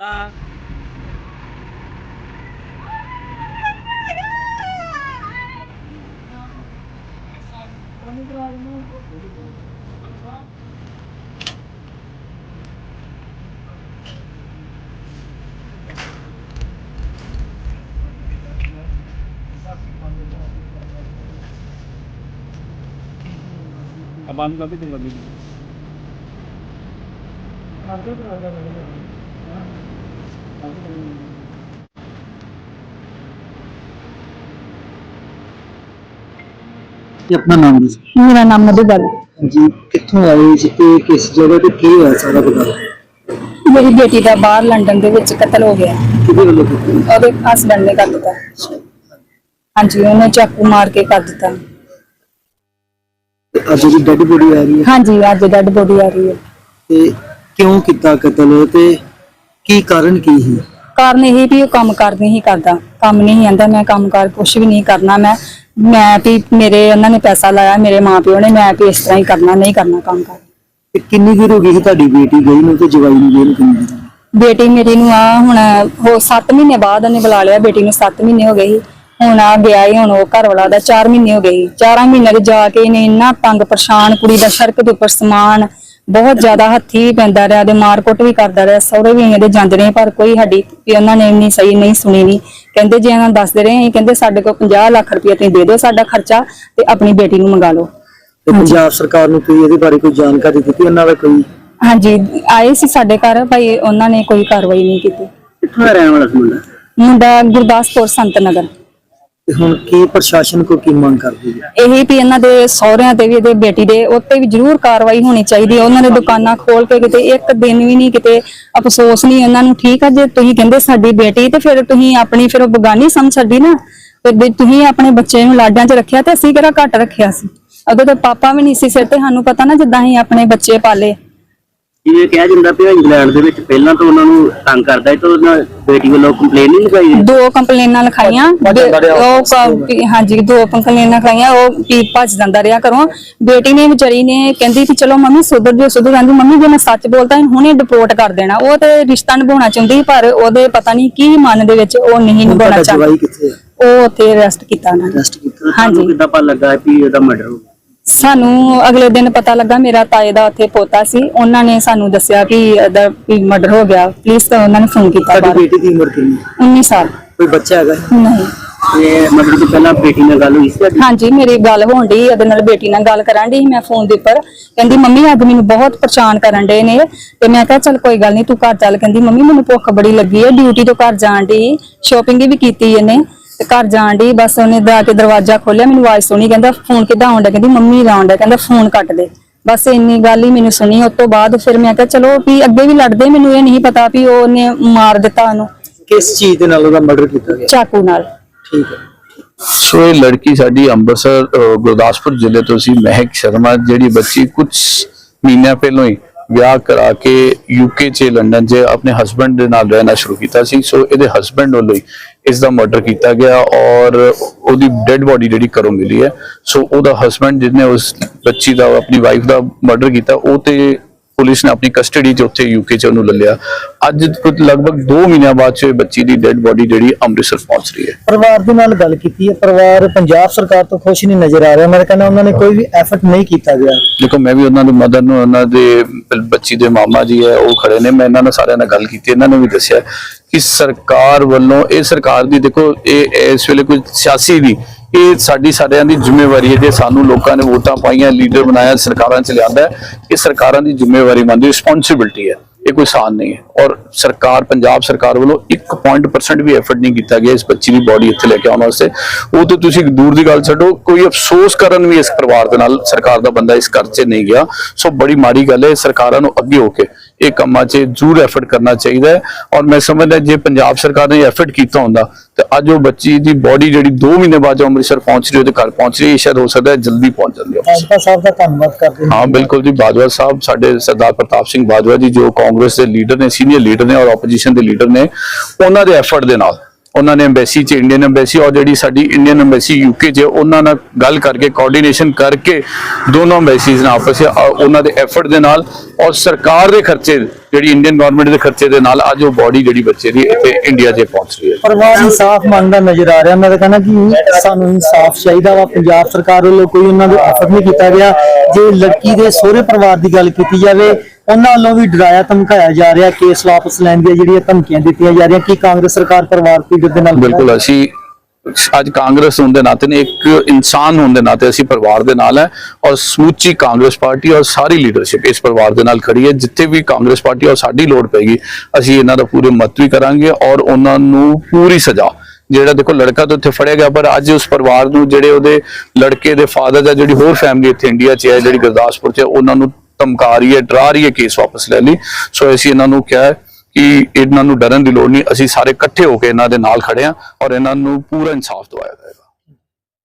ਆ ਬੰਦ ਕਰ ਦੇ ਤੂੰ ਲੱਗੀ ਇਹ ਆਪਣਾ ਨਾਮ ਦੱਸੋ। ਮੇਰਾ ਨਾਮ ਮਧੂਬਲ ਜੀ ਕਿੱਥੋਂ ਆਏ ਸੀ ਤੇ ਕਿਸ ਜਗ੍ਹਾ ਤੇ ਕੀ ਹੋਇਆ ਸਾਰਾ ਪਤਾ? ਮੇਰੀ ਬੇਟੀ ਦਾ ਬਾਹਰ ਲੰਡਨ ਦੇ ਵਿੱਚ ਕਤਲ ਹੋ ਗਿਆ। ਕਿਹਦੇ ਵੱਲੋਂ ਕੀਤਾ ਉਹਦੇ ਹਸਬੰਡ ਨੇ ਕਰ ਦਿੱਤਾ। ਹਾਂਜੀ ਉਹਨੇ ਚਾਕੂ ਮਾਰ ਕੇ ਕਰ ਦਿੱਤਾ। ਤੇ ਅੱਜ ਦੀ ਡੈਡ ਬੋਡੀ ਆ ਰਹੀ ਹੈ। ਹਾਂਜੀ ਅੱਜ ਡੈਡ ਬੋਡੀ ਆ ਰਹੀ ਹੈ। ਤੇ ਕਿਉਂ ਕੀਤਾ ਕਤਲ? ਤੇ ਕੀ ਕਾਰਨ ਕੀ ਸੀ? ਕਾਰਨ ਇਹ ਵੀ ਉਹ ਕੰਮ ਕਰ ਨਹੀਂ ਕਰਦਾ। ਕੰਮ ਨਹੀਂ ਆਂਦਾ ਮੈਂ ਕੰਮ ਕਰ ਕੁਝ ਵੀ ਨਹੀਂ ਕਰਨਾ ਮੈਂ ਮੈਂ ਵੀ ਮੇਰੇ ਉਹਨਾਂ ਨੇ ਪੈਸਾ ਲਾਇਆ ਮੇਰੇ ਮਾਪਿਓ ਨੇ ਮੈਂ ਵੀ ਇਸ ਤਰ੍ਹਾਂ ਹੀ ਕਰਨਾ ਨਹੀਂ ਕਰਨਾ ਕੰਮ ਕਰ। ਤੇ ਕਿੰਨੀ ਦੇਰ ਹੋ ਗਈ ਸੀ ਤੁਹਾਡੀ ਬੇਟੀ ਗਈ ਨੂੰ ਤੇ ਜਵਾਈ ਨੂੰ ਗਈ ਨੂੰ ਕਿੰਨੀ ਦੇਰ ਬੇਟੀ ਮੇਰੀ ਨੂੰ ਆ ਹੁਣ ਹੋ 7 ਮਹੀਨੇ ਬਾਅਦ ਉਹਨੇ ਬੁਲਾ ਲਿਆ ਬੇਟੀ ਨੂੰ 7 ਮਹੀਨੇ ਹੋ ਗਏ ਸੀ। ਹੁਣ ਆ ਗਿਆ ਹੀ ਹੁਣ ਉਹ ਘਰ ਵਾਲਾ ਦਾ 4 ਮਹੀਨੇ ਹੋ ਗਏ ਸੀ। 4 ਮਹੀਨੇ ਦੇ ਜਾ ਕੇ ਇਹਨੇ ਇੰਨਾ ਤੰਗ ਪਰੇਸ਼ਾਨ ਕੁੜੀ ਦਾ ਸੜਕ ਦੇ ਉੱਪਰ ਸਮਾਨ ਬਹੁਤ ਜ਼ਿਆਦਾ ਹੱਥੀ ਪੈਂਦਾ ਰਿਹਾ ਤੇ ਮਾਰਕੁੱਟ ਵੀ ਕਰਦਾ ਰਿਹਾ। ਸਹੁਰੇ ਵੀ ਇਹਦੇ ਜਾਂਦੇ ਰਹੇ ਪਰ ਕੋਈ ਸਾਡੀ ਵੀ ਉਹਨਾਂ ਨੇ ਇੰਨੀ ਸਹੀ ਨਹੀਂ ਸੁਣੀ ਨਹੀਂ ਕਹਿੰਦੇ ਜੇ ਇਹਨਾਂ ਦੱਸਦੇ ਰਹੇ ਅਸੀਂ ਕਹਿੰਦੇ ਸਾਡੇ ਕੋਲ 50 ਲੱਖ ਰੁਪਏ ਤੁਸੀਂ ਦੇ ਦਿਓ ਸਾਡਾ ਖਰਚਾ ਤੇ ਆਪਣੀ ਬੇਟੀ ਨੂੰ ਮੰਗਾ ਲਓ। ਤੇ ਪੰਜਾਬ ਸਰਕਾਰ ਨੂੰ ਕੋਈ ਇਹਦੇ ਬਾਰੇ ਕੋਈ ਜਾਣਕਾਰੀ ਦਿੱਤੀ ਉਹਨਾਂ ਦਾ ਕੋਈ? ਹਾਂਜੀ ਆਏ ਸੀ ਸਾਡੇ ਘਰ ਭਾਈ ਉਹਨਾਂ ਨੇ ਕੋਈ ਕਾਰਵਾਈ ਨਹੀਂ ਕੀਤੀ। ਕਿੱਥੋਂ ਦਾ ਰਹਿਣ ਵਾਲਾ ਮੁੰਡਾ? ਮੁੰਡਾ ਗੁਰਦਾਸਪੁਰ ਸੰਤ ਨਗਰ। ਤੇ ਹੁਣ ਕੀ ਪ੍ਰਸ਼ਾਸਨ ਕੋ ਕੀ ਮੰਗ ਕਰਦੀ ਹੈ ਇਹ ਵੀ ਇਹਨਾਂ ਦੇ ਸਹੁਰਿਆਂ ਤੇ ਵੀ ਇਹਦੇ ਬੇਟੀ ਦੇ ਉੱਤੇ ਵੀ ਜ਼ਰੂਰ ਕਾਰਵਾਈ ਹੋਣੀ ਚਾਹੀਦੀ ਹੈ। ਉਹਨਾਂ ਨੇ ਦੁਕਾਨਾਂ ਖੋਲ ਕੇ ਕਿਤੇ ਇੱਕ ਦਿਨ ਵੀ ਨਹੀਂ ਕਿਤੇ ਅਫਸੋਸ ਨਹੀਂ ਉਹਨਾਂ ਨੂੰ ਠੀਕ ਆ ਜੇ ਤੁਸੀਂ ਕਹਿੰਦੇ ਸਾਡੀ ਬੇਟੀ ਤੇ ਫਿਰ ਤੁਸੀਂ ਆਪਣੀ ਫਿਰ ਉਹ ਬਗਾਨੀ ਸਮਝ ਛੱਡੀ ਨਾ। ਫਿਰ ਜੇ ਤੁਸੀਂ ਆਪਣੇ ਬੱਚੇ ਨੂੰ ਲਾਡਾਂ 'ਚ ਰੱਖਿਆ ਤੇ ਅਸੀਂ ਕਿਹੜਾ ਘੱਟ ਰੱਖਿਆ ਸੀ। ਉਦੋਂ ਤੇ ਪਾਪਾ ਵੀ ਨਹੀਂ ਸੀ ਸਿਰ ਤੇ, ਸਾਨੂੰ ਪਤਾ ਨਾ ਜਿੱਦਾਂ ਅਸੀਂ ਆਪਣੇ ਬੱਚੇ ਪਾਲੇ। ਜਿਵੇਂ ਕਿਹਾ ਜਾਂਦਾ ਪਿਆ ਇੰਗਲੈਂਡ ਦੇ ਵਿੱਚ ਪਹਿਲਾਂ ਤੋਂ ਉਹਨਾਂ ਨੂੰ ਤੰਗ ਕਰਦਾ ਹੈ ਤਾਂ ਉਹਨਾਂ ਬੇਟੀ ਵੱਲੋਂ ਕੰਪਲੇਨ ਨਹੀਂ ਲਗਾਈ ਦੋ ਕੰਪਲੇਨਾਂ ਲਿਖਾਈਆਂ ਦੇ- ਉਹ ਕ- ਹਾਂਜੀ ਦੋ ਕੰਪਲੇਨਾਂ ਲਿਖਾਈਆਂ ਉਹ ਵੀ ਭੱਜ ਜਾਂਦਾ ਰਿਹਾ ਕਰੋ ਬੇਟੀ ਨੇ ਵਿਚਾਰੀ ਨੇ ਕਹਿੰਦੀ ਕਿ ਚਲੋ ਮੰਮੀ ਸੁਧਰ ਜੋ ਸੁਧਰ ਜਾਂਦੀ ਮੰਮੀ ਜੇ ਮੈਂ ਸੱਚ ਬੋਲਦਾ ਹੁਣੇ ਡਿਪੋਰਟ ਕਰ ਦੇਣਾ। ਉਹ ਤੇ ਰਿਸ਼ਤਾ ਨਿਭਾਉਣਾ ਚਾਹੁੰਦੀ ਪਰ ਉਹਦੇ ਪਤਾ ਨਹੀਂ ਕੀ ਮਨ ਦੇ ਵਿੱਚ ਉਹ ਨਹੀਂ ਨਿਭਾਉਣਾ ਚਾਹੁੰਦੀ। ਕਿੱਥੇ ਉਹ ਉੱਥੇ ਅਰੈਸਟ ਕੀਤਾ ਉਹਨਾਂ ਨੇ। ਅਰੈਸਟ ਕੀਤਾ। ਹਾਂਜੀ। ਕਿੱਦਾਂ ਪਤਾ ਲੱਗਾ ਵੀ ਇਹਦਾ ਮਰਡਰ ਹੋ ਗਿਆ? ਸਾਨੂੰ ਅਗਲੇ ਦਿਨ ਪਤਾ ਲੱਗਾ ਮੇਰਾ ਤਾਏ ਦਾ ਉੱਥੇ ਪੋਤਾ ਸੀ। ਉਹਨਾਂ ਨੇ ਸਾਨੂੰ ਦੱਸਿਆ ਕਿ ਇਹਦਾ ਮਰਡਰ ਹੋ ਗਿਆ। ਪੁਲਿਸ ਤਾਂ ਉਹਨਾਂ ਨੇ ਫੋਨ ਕੀਤਾ ਤੁਹਾਡੀ ਬਾਅਦ ਬੇਟੀ ਦੀ ਉਮਰ ਕਿੰਨੀ? ਹੈ? 19 ਸਾਲ। ਕੋਈ ਬੱਚਾ ਹੈਗਾ? ਨਹੀਂ। ਤੇ ਮਤਲਬ ਕਿ ਪਹਿਲਾਂ ਬੇਟੀ ਨਾਲ ਗੱਲ ਹੋਈ ਸੀ ਤੁਹਾਡੀ? ਹਾਂਜੀ ਮੇਰੀ ਗੱਲ ਹੋਣ ਡਈ ਉਹਦੇ ਨਾਲ ਬੇਟੀ ਨਾਲ ਗੱਲ ਕਰਾਂ ਡਈ ਮੈਂ ਫੋਨ ਦੇ ਉੱਪਰ। ਕਹਿੰਦੀ ਮੰਮੀ ਅੱਜ ਮੈਨੂੰ ਬਹੁਤ ਪਰੇਸ਼ਾਨ ਕਰਨ ਡੇ ਨੇ। ਤੇ ਮੈਂ ਕਿਹਾ ਚੱਲ ਕੋਈ ਗੱਲ ਨਹੀਂ ਤੂੰ ਘਰ ਚੱਲ। ਕਹਿੰਦੀ ਮੰਮੀ ਮੈਨੂੰ ਭੁੱਖ ਬੜੀ ਲੱਗੀ ਹੈ ਡਿਊਟੀ ਤੋਂ ਘਰ ਜਾਣ ਡਈ ਸ਼ਾਪਿੰਗ ਵੀ ਕੀਤੀ ਇਹਨੇ। ਤੇ ਘਰ ਜਾਣ ਡਈ ਬਸ ਉਹਨੇ ਜਾ ਕੇ ਦਰਵਾਜ਼ਾ ਖੋਲਿਆ ਮੈਨੂੰ ਆਵਾਜ਼ ਸੁਣੀ ਕਹਿੰਦਾ ਫੋਨ ਕਿੱਦਾਂ ਆਉਂਦਾ? ਕਹਿੰਦੀ ਮੰਮੀ ਦਾ ਆਉਂਦਾ ਕਹਿੰਦਾ ਫੋਨ ਕੱਟ ਦੇ। ਬਸ ਇੰਨੀ ਗੱਲ ਹੀ ਮੈਨੂੰ ਸੁਣੀ ਉਸ ਤੋਂ ਬਾਅਦ ਫਿਰ ਮੈਂ ਕਿਹਾ ਚਲੋ ਵੀ ਅੱਗੇ ਵੀ ਲੜਦੇ ਮੈਨੂੰ ਇਹ ਨਹੀਂ ਪਤਾ ਵੀ ਉਹਨੇ ਮਾਰ ਦਿੱਤਾ ਉਹਨੂੰ। ਕਿਸ ਚੀਜ਼ ਦੇ ਨਾਲ ਉਹਦਾ ਮਰਡਰ ਕੀਤਾ ਗਿਆ? ਚਾਕੂ ਨਾਲ। ਠੀਕ ਹੈ। ਸੋ ਇਹ ਲੜਕੀ ਸਾਡੀ ਅੰਮ੍ਰਿਤਸਰ ਗੁਰਦਾਸਪੁਰ ਜ਼ਿਲ੍ਹੇ ਤੋਂ ਸੀ ਮਹਿਕ ਸ਼ਰਮਾ ਜਿਹੜੀ ਬੱਚੀ ਕੁਝ ਮਹੀਨਿਆਂ ਪਹਿਲਾਂ ਹੀ ਵਿਆਹ ਕਰਾ ਕੇ ਯੂਕੇ 'ਚ ਲੰਡਨ 'ਚ ਆਪਣੇ ਹਸਬੰਡ ਦੇ ਨਾਲ ਰਹਿਣਾ ਸ਼ੁਰੂ ਕੀਤਾ ਸੀ। ਸੋ ਇਹਦੇ ਹਸਬੰਡ ਵੱਲੋਂ ਹੀ ਇਸ ਦਾ ਮਰਡਰ ਕੀਤਾ ਗਿਆ ਔਰ ਉਹਦੀ ਡੈੱਡ ਬੋਡੀ ਜਿਹੜੀ ਘਰੋਂ ਮਿਲੀ ਹੈ। ਸੋ ਉਹਦਾ ਹਸਬੰਡ ਜਿਹਨੇ ਉਸ ਬੱਚੀ ਦਾ, ਆਪਣੀ ਵਾਈਫ ਦਾ ਮਰਡਰ ਕੀਤਾ, ਉਹ ਤੇ ਪੁਲਿਸ ਨੇ ਆਪਣੀ ਕਸਟਡੀ 'ਚ ਉੱਥੇ ਯੂਕੇ 'ਚ ਉਹਨੂੰ ਲੈ ਲਿਆ। ਅੱਜ ਲਗਭਗ 2 ਮਹੀਨਿਆਂ ਬਾਅਦ 'ਚ ਬੱਚੀ ਦੀ ਡੈੱਡ ਬੋਡੀ ਜਿਹੜੀ ਅੰਮ੍ਰਿਤਸਰ ਪਹੁੰਚ ਰਹੀ ਹੈ। ਪਰਿਵਾਰ ਦੇ ਨਾਲ ਗੱਲ ਕੀਤੀ ਹੈ। ਪਰਿਵਾਰ ਪੰਜਾਬ ਸਰਕਾਰ ਤੋਂ ਖੁਸ਼ ਨਹੀਂ ਨਜ਼ਰ ਆ ਰਿਹਾ। ਮੈਂ ਕਹਿੰਦਾ ਉਹਨਾਂ ਨੇ ਕੋਈ ਵੀ ਐਫਰਟ ਨਹੀਂ ਕੀਤਾ ਗਿਆ। ਦੇਖੋ ਮੈਂ ਵੀ ਉਹਨਾਂ ਦੇ ਮਦਰ ਨੂੰ ਉਹਨਾਂ ਦੇ ਬੱਚੀ ਦੇ ਮਾਮਾ ਜੀ ਹੈ ਉਹ ਖੜੇ ਨੇ। ਮੈਂ ਇਹਨਾਂ ਨਾਲ ਸਾਰਿਆਂ ਨਾਲ ਗੱਲ ਕੀਤੀ ਇਹਨਾਂ ਨੇ ਵੀ ਦੱਸਿਆ ਕਿ ਸਰਕਾਰ ਵੱਲੋਂ ਇਹ ਸਰਕਾਰ ਦੀ ਦੇਖੋ ਇਹ ਇਸ ਵੇਲੇ ਕੋਈ ਸਿਆਸੀ ਨਹੀਂ ਇਹ ਸਾਡੀ ਸਾਰਿਆਂ ਦੀ ਜ਼ਿੰਮੇਵਾਰੀ ਹੈ ਜੇ ਸਾਨੂੰ ਲੋਕਾਂ ਨੇ ਵੋਟਾਂ ਪਾਈਆਂ, ਲੀਡਰ ਬਣਾਇਆ, ਸਰਕਾਰਾਂ ਚ ਲਿਆਂਦਾ ਇਹ ਸਰਕਾਰਾਂ ਦੀ ਜ਼ਿੰਮੇਵਾਰੀ ਮੰਨਦੀ ਰਿਸਪੌਂਸਿਬਿਲਟੀ ਹੈ। ਇਹ ਕੋਈ ਸਾਨ ਨਹੀਂ ਹੈ। ਔਰ ਸਰਕਾਰ, ਪੰਜਾਬ ਸਰਕਾਰ ਵੱਲੋਂ 1% ਵੀ ਐਫਰਟ ਨਹੀਂ ਕੀਤਾ ਗਿਆ ਇਸ ਬੱਚੀ ਦੀ ਬੋਡੀ ਇੱਥੇ ਲੈ ਕੇ ਆਉਣ ਵਾਸਤੇ। ਉਹ ਤੇ ਤੁਸੀਂ ਦੂਰ ਦੀ ਗੱਲ ਛੱਡੋ, ਕੋਈ ਅਫਸੋਸ ਕਰਨ ਵੀ ਇਸ ਪਰਿਵਾਰ ਦੇ ਨਾਲ ਸਰਕਾਰ ਦਾ ਬੰਦਾ ਇਸ ਘਰ 'ਚ ਨਹੀਂ ਗਿਆ। ਸੋ ਬੜੀ ਮਾੜੀ ਗੱਲ ਹੈ ਸਰਕਾਰਾਂ ਨੂੰ ਅੱਗੇ ਹੋ ਕੇ ਇਹ ਕੰਮਾਂ 'ਚ ਜ਼ਰੂਰ ਐਫਰਟ ਕਰਨਾ ਚਾਹੀਦਾ ਹੈ। ਔਰ ਮੈਂ ਸਮਝਦਾ ਜੇ ਪੰਜਾਬ ਸਰਕਾਰ ਨੇ ਐਫਰਟ ਕੀਤਾ ਹੁੰਦਾ ਤੇ ਅੱਜ ਉਹ ਬੱਚੀ ਦੀ ਬੋਡੀ ਜਿਹੜੀ 2 ਮਹੀਨੇ ਬਾਅਦ ਜੋ ਅੰਮ੍ਰਿਤਸਰ ਪਹੁੰਚ ਰਹੀ ਉਹਦੇ ਘਰ ਪਹੁੰਚ ਰਹੀ ਹੈ ਸ਼ਾਇਦ ਹੋ ਸਕਦਾ ਹੈ ਜਲਦੀ ਪਹੁੰਚ ਜਾਂਦੀ ਹੈ। ਬਾਜਵਾ ਸਾਹਿਬ ਦਾ ਧੰਨਵਾਦ ਕਰਦੇ ਹਾਂ। ਹਾਂ ਬਿਲਕੁਲ ਜੀ ਬਾਜਵਾ ਸਾਹਿਬ ਸਾਡੇ ਸਰਦਾਰ ਪ੍ਰਤਾਪ ਸਿੰਘ ਬਾਜਵਾ ਜੀ ਜੋ ਕਾਂਗਰਸ ਦੇ ਲੀਡਰ ਨੇ ਸੀਨੀਅਰ ਲੀਡਰ ਨੇ ਔਰ ਆਪੋਜੀਸ਼ਨ ਦੇ ਲੀਡਰ ਨੇ ਉਹਨਾਂ ਦੇ ਐਫਰਟ ਦੇ ਨਾਲ। ਉਹਨਾਂ ਨੇ ਐਮਬੈਸੀ ਚ ਇੰਡੀਅਨ ਐਮਬੈਸੀ ਔਰ ਜਿਹੜੀ ਸਾਡੀ ਇੰਡੀਅਨ ਐਮਬੈਸੀ ਯੂਕੇ 'ਚ ਉਹਨਾਂ ਨਾਲ ਗੱਲ ਕਰਕੇ ਕੋਆਰਡੀਨੇਸ਼ਨ ਕਰਕੇ ਦੋਨੋਂ ਐਮਬੈਸੀਜ਼ ਨਾਲ ਆਪਸ ਵਿੱਚ ਉਹਨਾਂ ਦੇ ਐਫਰਟ ਦੇ ਨਾਲ ਔਰ ਸਰਕਾਰ ਦੇ ਖਰਚੇ, ਜਿਹੜੀ ਇੰਡੀਅਨ ਗਵਰਨਮੈਂਟ ਦੇ ਖਰਚੇ ਦੇ ਨਾਲ ਅੱਜ ਉਹ ਬੋਡੀ ਜਿਹੜੀ ਬੱਚੇ ਦੀ ਇੱਥੇ ਇੰਡੀਆ 'ਚ ਪਹੁੰਚ ਰਹੀ ਹੈ। ਪਰਿਵਾਰ ਇਨਸਾਫ ਮੰਗਦਾ ਨਜ਼ਰ ਆ ਰਿਹਾ। ਮੈਂ ਤਾਂ ਕਹਿੰਦਾ ਕਿ ਸਾਨੂੰ ਇਨਸਾਫ ਚਾਹੀਦਾ ਵਾ। ਪੰਜਾਬ ਸਰਕਾਰ ਵੱਲੋਂ ਕੋਈ ਉਹਨਾਂ ਦੇ ਐਫਰਟ ਨਹੀਂ ਕੀਤਾ ਗਿਆ। ਜੇ ਲੜਕੀ ਦੇ ਸਹੁਰੇ ਪਰਿਵਾਰ ਦੀ ਗੱਲ ਕੀਤੀ ਜਾਵੇ ਉਹਨਾਂ ਵੱਲੋਂ ਵੀ ਡਰਾਇਆ ਧਮਕਾਇਆ ਜਾ ਰਿਹਾ ਕੇਸ ਵਾਪਸ ਲੈਣ ਦੀਆਂ ਜਿਹੜੀਆਂ ਧਮਕੀਆਂ ਦਿੱਤੀਆਂ ਜਾ ਰਹੀਆਂ ਕੀ ਕਾਂਗਰਸ ਸਰਕਾਰ ਪਰਿਵਾਰ ਪੀੜਤ ਦੇ ਨਾਲ ਬਿਲਕੁਲ ਅਸੀਂ ਅੱਜ ਕਾਂਗਰਸ ਹੋਣ ਦੇ ਨਾਤੇ ਨੇ ਇੱਕ ਇਨਸਾਨ ਹੋਣ ਦੇ ਨਾਤੇ ਅਸੀਂ ਪਰਿਵਾਰ ਦੇ ਨਾਲ ਹੈ ਔਰ ਸਮੁੱਚੀ ਕਾਂਗਰਸ ਪਾਰਟੀ ਔਰ ਸਾਰੀ ਲੀਡਰਸ਼ਿਪ ਇਸ ਪਰਿਵਾਰ ਦੇ ਨਾਲ ਖੜੀ ਹੈ। ਜਿੱਥੇ ਵੀ ਕਾਂਗਰਸ ਪਾਰਟੀ ਔਰ ਸਾਡੀ ਲੋੜ ਪੈਗੀ ਅਸੀਂ ਇਹਨਾਂ ਦਾ ਪੂਰੇ ਮਤ ਵੀ ਕਰਾਂਗੇ ਔਰ ਉਹਨਾਂ ਨੂੰ ਪੂਰੀ ਸਜ਼ਾ ਜਿਹੜਾ ਦੇਖੋ ਲੜਕਾ ਤਾਂ ਉੱਥੇ ਫੜਿਆ ਗਿਆ ਪਰ ਅੱਜ ਉਸ ਪਰਿਵਾਰ ਨੂੰ ਜਿਹੜੇ ਉਹਦੇ ਲੜਕੇ ਦੇ ਫਾਦਰ ਦਾ ਜਿਹੜੀ ਹੋਰ ਫੈਮਿਲੀ ਇੱਥੇ ਇੰਡੀਆ 'ਚ ਹੈ ਜਿਹੜੀ ਗੁਰਦਾਸਪੁਰ 'ਚ ਉਹਨਾਂ ਨੂੰ ਧਮਕਾ ਰਹੀ ਹੈ, ਡਰਾ ਰਹੀ ਹੈ ਕੇਸ ਵਾਪਸ ਲੈ ਲਈ। ਸੋ ਅਸੀਂ ਇਹਨਾਂ ਨੂੰ ਕਿਹਾ ਕਿ ਇਹਨਾਂ ਨੂੰ ਡਰਨ ਦੀ ਲੋੜ ਨਹੀਂ, ਅਸੀਂ ਸਾਰੇ ਇਕੱਠੇ ਹੋ ਕੇ ਇਹਨਾਂ ਦੇ ਨਾਲ ਖੜੇ ਹਾਂ ਔਰ ਇਹਨਾਂ ਨੂੰ ਪੂਰਾ ਇਨਸਾਫ ਦਵਾਇਆ ਜਾਏਗਾ।